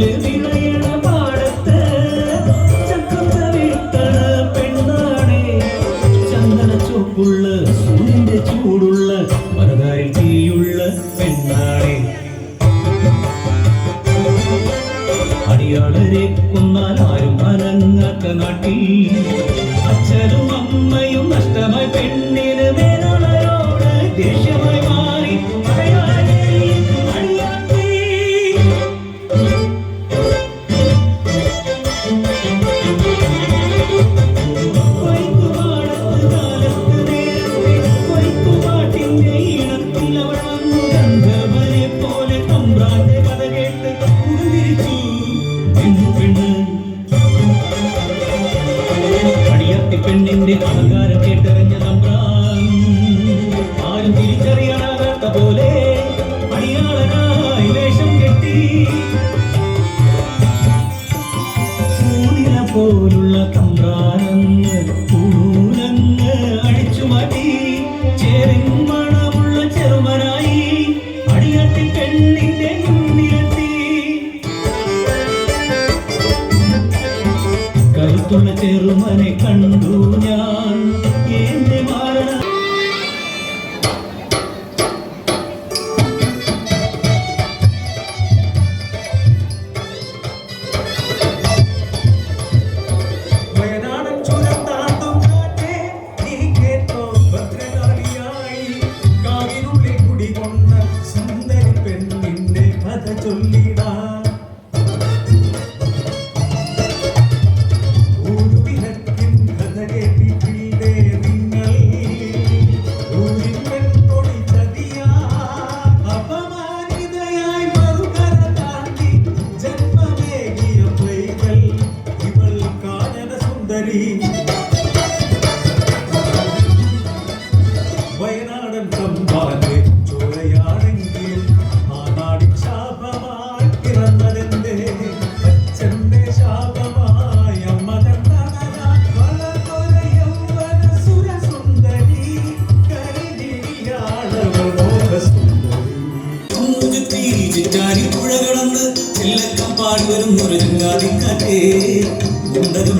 சொல்லும் 你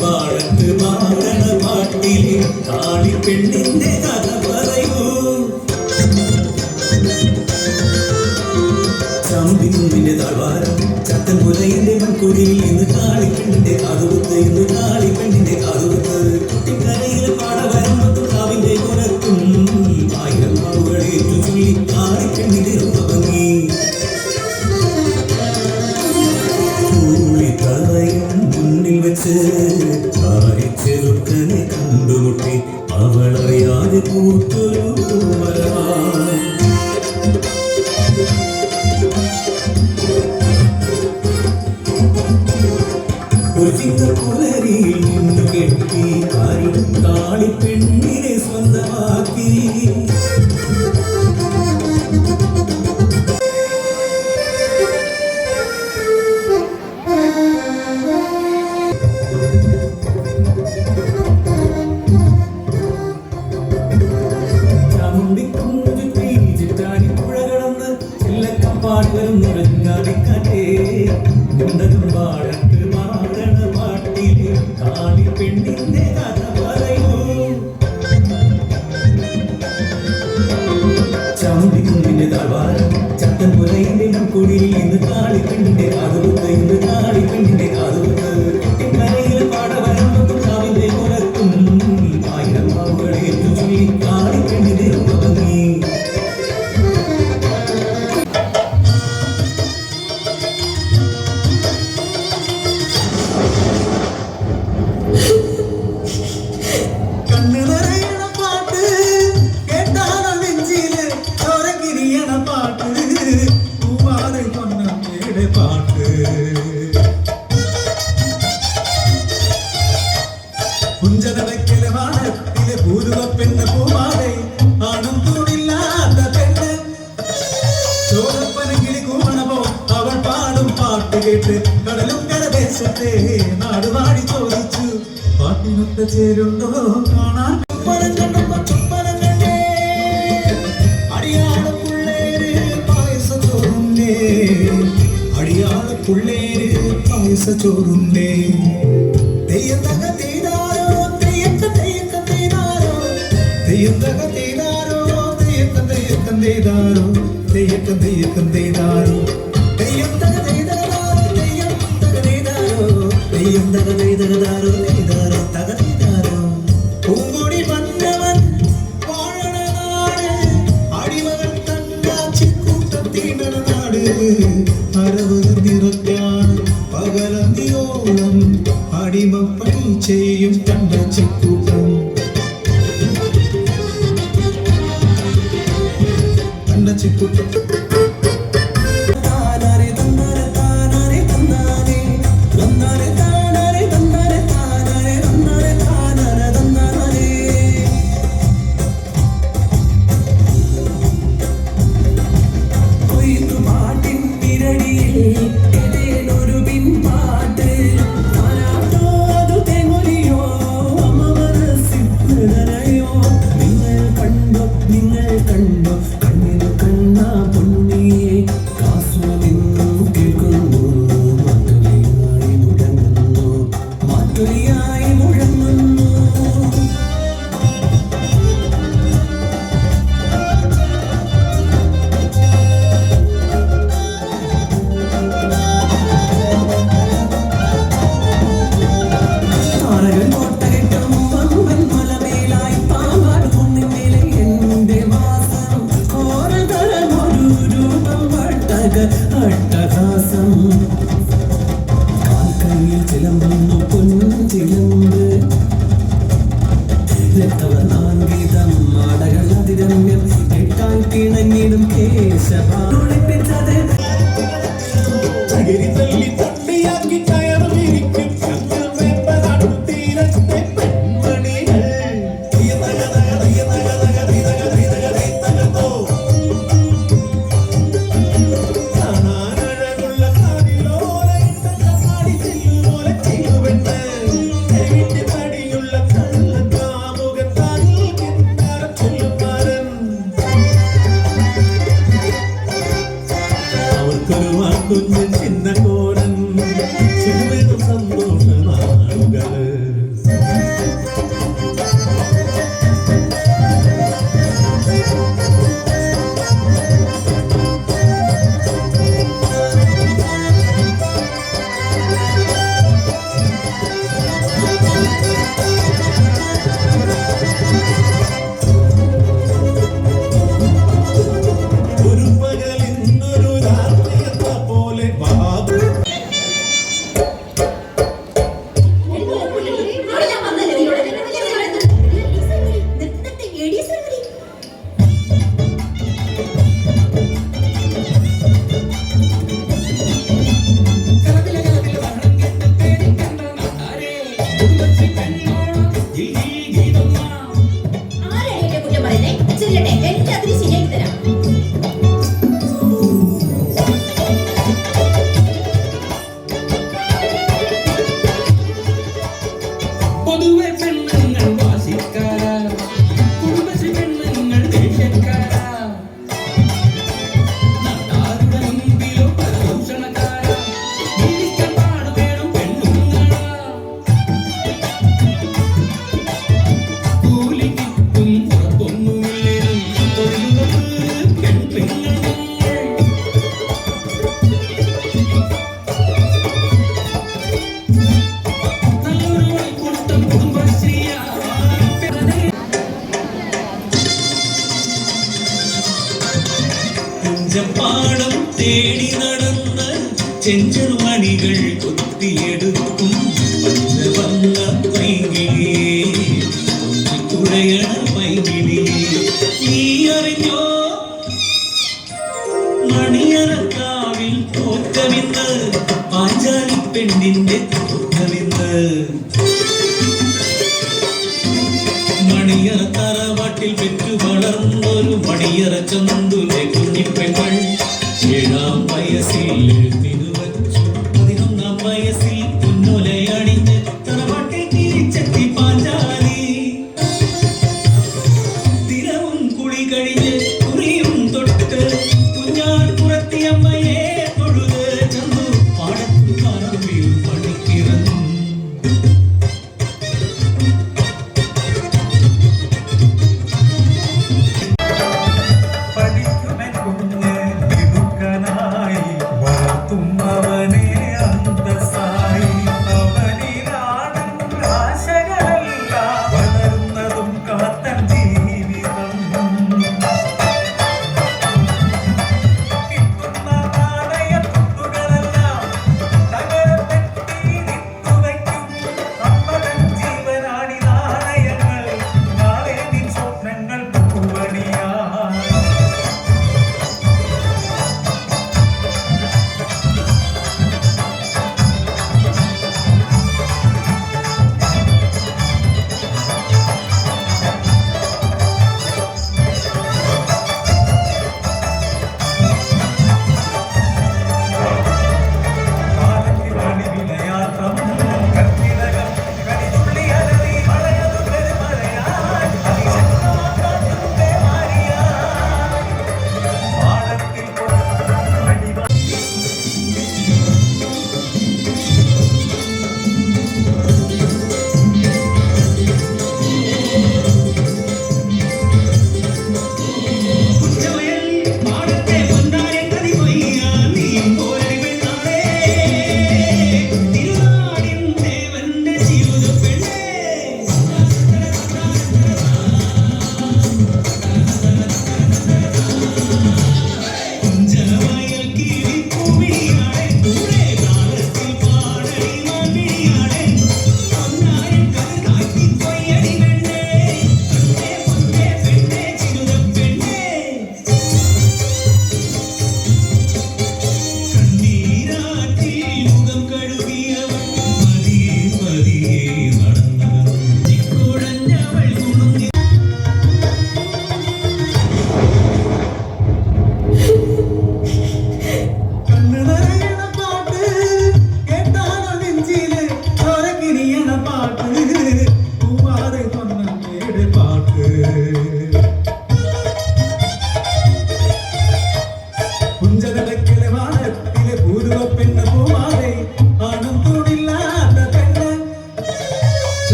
പാടത്ത് പാടണ പാട്ടിലെ കാളിപ്പെണ്ണിന്റെ കഥ പറയൂ. ചമ്പിനുമ്പിന്റെ താഴ്വാരം ചത്തൻപുരയിന്റെ മൺകുടിയിൽ ഇന്ന് കാളിപ്പെണ്ണിന്റെ കാതുകുത്ത് ഇന്ന് കാളിപ്പെണ്ണി পুতুল പാടുകൾ മുഴങ്ങാതിക്കട്ടെ ഉണ്ടതും പാടട്ടെ കേട്ട് കടലും കരദേശത്തെ നാടുവാടി ചോദിച്ചു പാട്ടിനൊക്കെ ചേരുണ്ടോ? കാണാൻ അടിയാളപ്പുള്ളേര് പായസ ചോറുണ്ടേ തെയ്യന്തക തീരാരോ തെയ്യക്ക തെയ്യക്ക തീരാരോ തെയ്യന്തക തീരാരോ തെയ്യക്ക തെയ്യക്ക തീരാരോ തെയ്യക്ക തെയ്യക്ക തീരാരോ. எந்தக பெய்தகதாரோ பெய்தாரோ தகதாரோ பூங்குடி வந்தவன் வாழநாடு அடிமகன் தன்னாட்சி கூட்டத்தின நாடு அரவது நிறத்தான் பகலந்தியோளம் அடிமப்பணி செய்யும் தன்னாட்சி തുടക്കമിന്ന് പാഞ്ചാലി പെണ്ണിന്റെ തുടക്കമിന്ന് മണിയറ തറവാട്ടിൽ പെറ്റു വളർന്നൊരു മണിയറ ചന്ദ്ര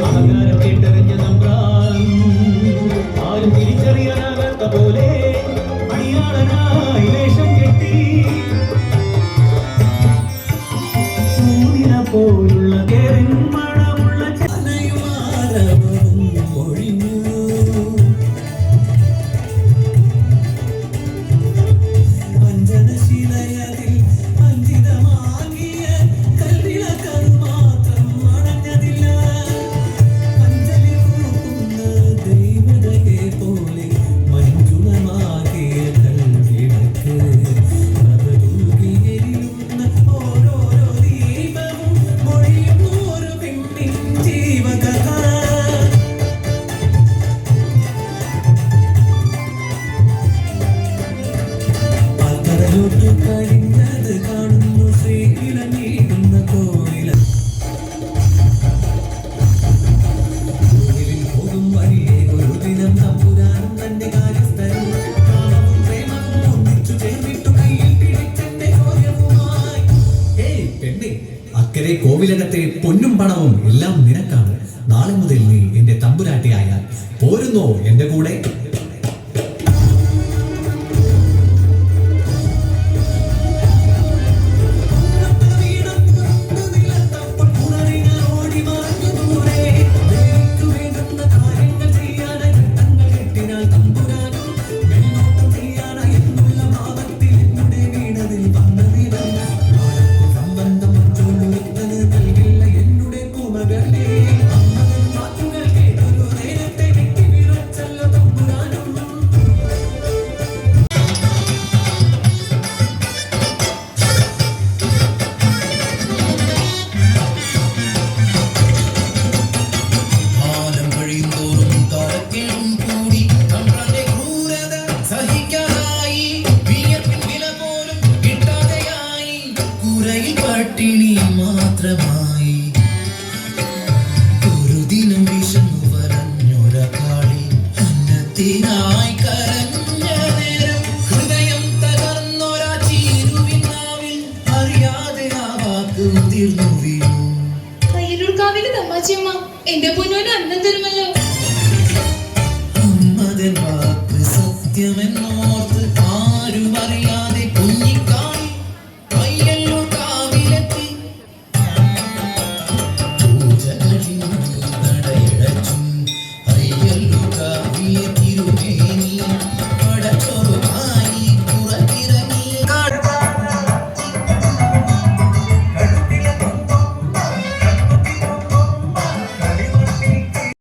പെണ്ണിന്റെ അമ്മച്ചിയമ്മ എന്റെ പൊന്നോന് അന്നം തരുമല്ലോ. സത്യമെന്നോ?